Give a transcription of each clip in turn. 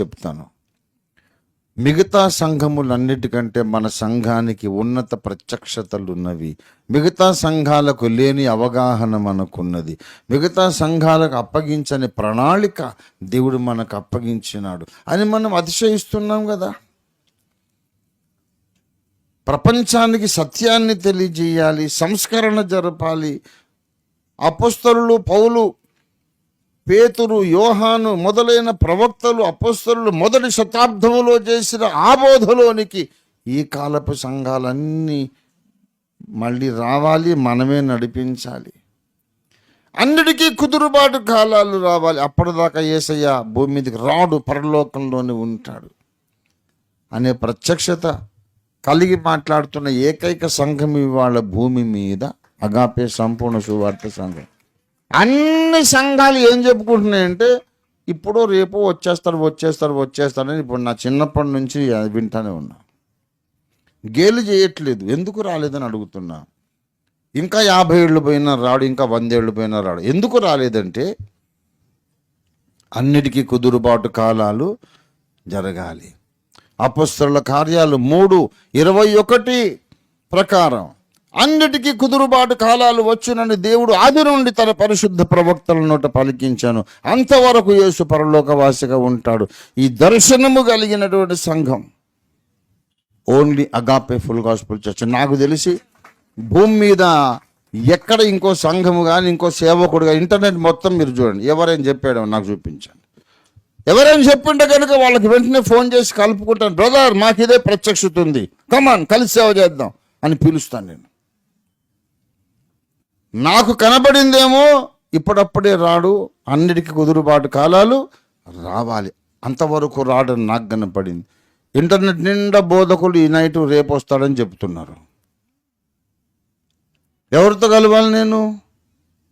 చెప్తాను. మిగతా సంఘములన్నిటికంటే మన సంఘానికి ఉన్నత ప్రత్యక్షతలు ఉన్నవి మిగతా సంఘాలకు లేని అవగాహన మనకున్నది. మిగతా సంఘాలకు అప్పగించని ప్రణాళిక దేవుడు మనకు అప్పగించినాడు అని మనం అతిశయిస్తున్నాం కదా. ప్రపంచానికి సత్యాన్ని తెలియజేయాలి సంస్కరణ జరపాలి. అపస్తరులు పౌలు పేతురు యోహాను మొదలైన ప్రవక్తలు అపస్తులు మొదటి శతాబ్దములో చేసిన ఆబోధలోనికి ఈ కాలపు సంఘాలన్నీ మళ్ళీ రావాలి మనమే నడిపించాలి. అన్నిటికీ కుదురుబాటు కాలాలు రావాలి. అప్పటిదాకా ఏసయ్య భూమి మీదకి రాడు పరలోకంలోనే ఉంటాడు అనే ప్రత్యక్షత కలిగి మాట్లాడుతున్న ఏకైక సంఘం ఇవాళ భూమి మీద అగాపే సంపూర్ణ సువార్త సంఘం. అన్ని సంఘాలు ఏం చెప్పుకుంటున్నాయంటే ఇప్పుడు రేపు వచ్చేస్తారు వచ్చేస్తారు వచ్చేస్తారని ఇప్పుడు నా చిన్నప్పటి నుంచి అది వింటానే ఉన్నా. గేలు చేయట్లేదు. ఎందుకు రాలేదని అడుగుతున్నా. ఇంకా యాభై ఏళ్ళు పోయినా రాడు ఇంకా వందేళ్ళు పోయినా రాడు. ఎందుకు రాలేదంటే అన్నిటికీ కుదురుబాటు కాలాలు జరగాలి. అపస్తుల కార్యాలు మూడు. ఇరవై ఒకటి ప్రకారం అన్నిటికీ కుదురుబాటు కాలాలు వచ్చునని దేవుడు ఆది నుండి తన పరిశుద్ధ ప్రవక్తల నోట పలికించాను. అంతవరకు యేసు పరలోకవాసిగా ఉంటాడు. ఈ దర్శనము కలిగినటువంటి సంఘం. Only agape full gospel church నాకు తెలిసి భూమి మీద ఎక్కడ ఇంకో సంఘము కానీ ఇంకో సేవకుడుగా ఇంటర్నెట్ మొత్తం మీరు చూడండి. ఎవరైనా చెప్పాడో నాకు చూపించండి. ఎవరైనా చెప్పింటే కనుక వాళ్ళకి వెంటనే ఫోన్ చేసి కలుపుకుంటాను. బ్రదర్ మాకు ఇదే ప్రత్యక్షత ఉంది. కమాన్ కలిసి సేవ చేద్దాం అని పిలుస్తాను నేను. నాకు కనబడిందేమో ఇప్పుడప్పుడే రాడు అన్నిటికీ కుదురుబాటు కాలాలు రావాలి. అంతవరకు రాడని నాకు కనపడింది. ఇంటర్నెట్ నిండా బోధకులు ఈ నైట్ రేపు వస్తాడని చెప్తున్నారు. ఎవరితో కలవాలి నేను?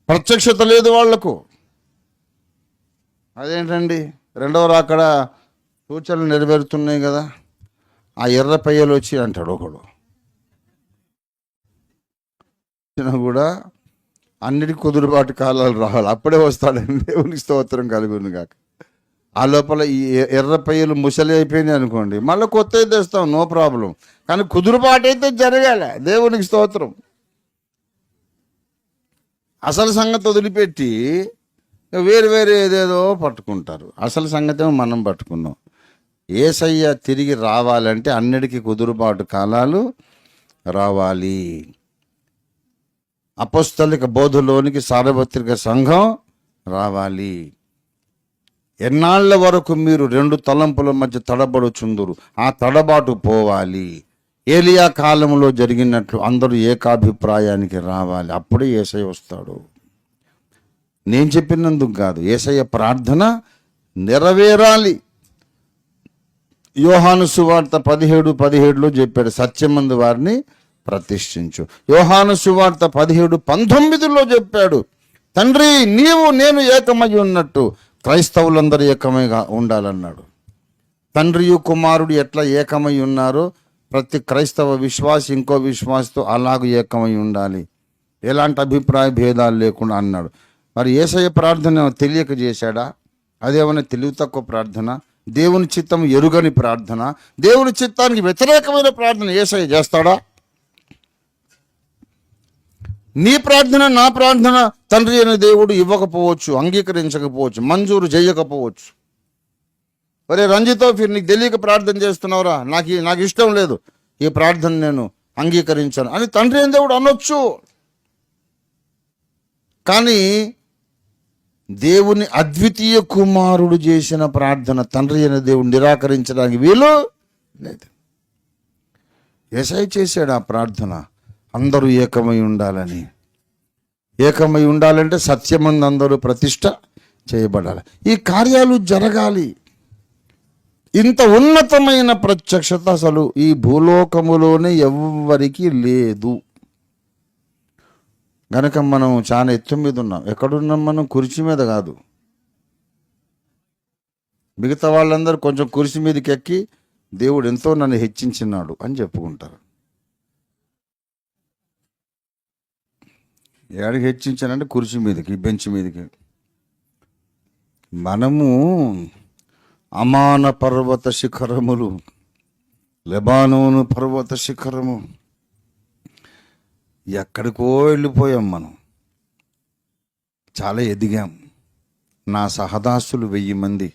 ప్రత్యక్షత లేదు వాళ్ళకు. అదేంటండి? రెండవ రాకడ సూచనలు నెరవేరుతున్నాయి కదా. ఆ ఎర్ర పయ్యలు వచ్చి అంటాడు ఒకడు. కూడా అన్నిటి కుదురుబాటు కాలాలు రావాలి. అప్పుడే వస్తాడని దేవునికి స్తోత్రం కలుగును కాక. ఆ లోపల ఈ ఎర్ర పయ్యలు ముసలి అయిపోయింది అనుకోండి. మళ్ళీ కొత్త తెస్తాం నో ప్రాబ్లం కానీ కుదురుబాటు అయితే జరగాలి. దేవునికి స్తోత్రం. అసలు సంగతి వదిలిపెట్టి వేరు వేరు ఏదేదో పట్టుకుంటారు. అసలు సంగతి మనం పట్టుకున్నాం. ఏసయ్య తిరిగి రావాలంటే అన్నిటికీ కుదురుబాటు కాలాలు రావాలి. అపస్థలిక బోధలోనికి సార్వత్రిక సంఘం రావాలి. ఎన్నాళ్ళ వరకు మీరు రెండు తలంపుల మధ్య తడబడుచుందురు? ఆ తడబాటు పోవాలి. ఏలియా కాలంలో జరిగినట్లు అందరూ ఏకాభిప్రాయానికి రావాలి. అప్పుడే ఏసై వస్తాడు. నేను చెప్పినందుకు కాదు ఏసయ్య ప్రార్థన నెరవేరాలి. యోహాను సువార్త పదిహేడు పదిహేడులో చెప్పాడు సత్యమందు వారిని ప్రతిష్ఠించు. యోహాను సువార్త పదిహేడు పంతొమ్మిదిలో చెప్పాడు తండ్రి నీవు నేను ఏకమై ఉన్నట్టు క్రైస్తవులందరూ ఏకమైగా ఉండాలన్నాడు. తండ్రియు కుమారుడు ఎట్లా ఏకమై ఉన్నారో ప్రతి క్రైస్తవ విశ్వాసి ఇంకో విశ్వాసతో అలాగూ ఏకమై ఉండాలి. ఎలాంటి అభిప్రాయ భేదాలు లేకుండా అన్నాడు. మరి ఏసయ్య ప్రార్థన తెలియక చేశాడా? అదేమైనా తెలివి తక్కువ ప్రార్థన? దేవుని చిత్తం ఎరుగని ప్రార్థన? దేవుని చిత్తానికి వ్యతిరేకమైన ప్రార్థన ఏసయ్య చేస్తాడా? నీ ప్రార్థన నా ప్రార్థన తండ్రి అనే దేవుడు ఇవ్వకపోవచ్చు అంగీకరించకపోవచ్చు మంజూరు చేయకపోవచ్చు. ఒరే రంజితో ఫిర్ నీకు తెలియక ప్రార్థన చేస్తున్నావురా. నాకు నాకు ఇష్టం లేదు. ఈ ప్రార్థన నేను అంగీకరించాను అని తండ్రి అని దేవుడు అనొచ్చు. కానీ దేవుని అద్వితీయ కుమారుడు చేసిన ప్రార్థన తండ్రి అయిన దేవుడు నిరాకరించడానికి వీలు లేదు. ఎసై చేశాడు ఆ ప్రార్థన. అందరూ ఏకమై ఉండాలని. ఏకమై ఉండాలంటే సత్యమందు అందరూ ప్రతిష్ట చేయబడాలి. ఈ కార్యాలు జరగాలి. ఇంత ఉన్నతమైన ప్రత్యక్షత అసలు ఈ భూలోకములోనే ఎవ్వరికి లేదు. గనక మనం చాలా ఎత్తు మీద ఉన్నాం. ఎక్కడున్నాం మనం? కుర్చీ మీద కాదు. మిగతా వాళ్ళందరూ కొంచెం కుర్చీ మీదకి ఎక్కి దేవుడు ఎంతో నన్ను హెచ్చించినాడు అని చెప్పుకుంటారు. ఏడికి హెచ్చించానంటే కుర్చీ మీదకి బెంచ్ మీదకి. మనము అమాన పర్వత శిఖరములు లెబానోను పర్వత శిఖరము. ఎక్కడికో వెళ్ళిపోయాం మనం. చాలా ఎదిగాం. నా సహదాసులు వెయ్యి మంది.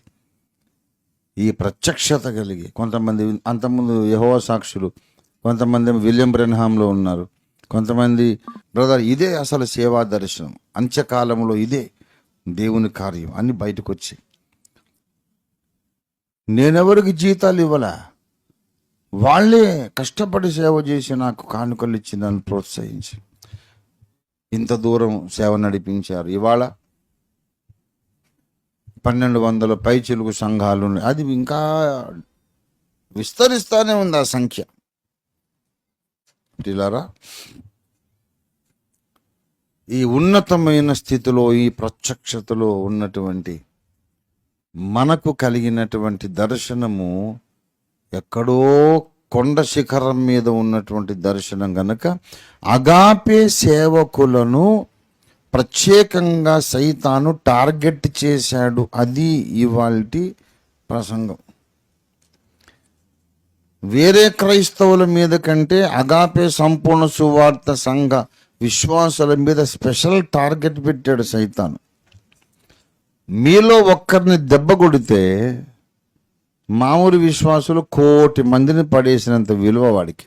ఈ ప్రత్యక్షత కలిగి కొంతమంది అంతకుముందు యహో సాక్షులు కొంతమంది విలియం బ్రెన్హామ్లో ఉన్నారు. కొంతమంది బ్రదర్ ఇదే అసలు సేవా దర్శనం. అంత్యకాలంలో ఇదే దేవుని కార్యం అన్ని బయటకు వచ్చి నేనెవరికి జీతాలు ఇవ్వలా? వాళ్ళే కష్టపడి సేవ చేసి నాకు కానుకలు ఇచ్చి నన్ను ప్రోత్సహించి. ఇంత దూరం సేవ నడిపించారు. ఇవాళ పన్నెండు వందల పైచిలుగు సంఘాలు ఉన్నాయి. అది ఇంకా విస్తరిస్తూనే ఉంది ఆ సంఖ్య. ప్రిలారా ఈ ఉన్నతమైన స్థితిలో ఈ ప్రత్యక్షతలో ఉన్నటువంటి మనకు కలిగినటువంటి దర్శనము ఎక్కడో కొండ శిఖరం మీద ఉన్నటువంటి దర్శనం గనక అగాపే సేవకులను ప్రత్యేకంగా సైతాను టార్గెట్ చేశాడు. అది ఇవాల్టి ప్రసంగం. వేరే క్రైస్తవుల మీద కంటే అగాపే సంపూర్ణ సువార్త సంఘ విశ్వాసుల మీద స్పెషల్ టార్గెట్ పెట్టాడు సైతాను. మీలో ఒక్కరిని దెబ్బ కొడితే మామూలు విశ్వాసులు కోటి మందిని పడేసినంత విలువ వాడికి.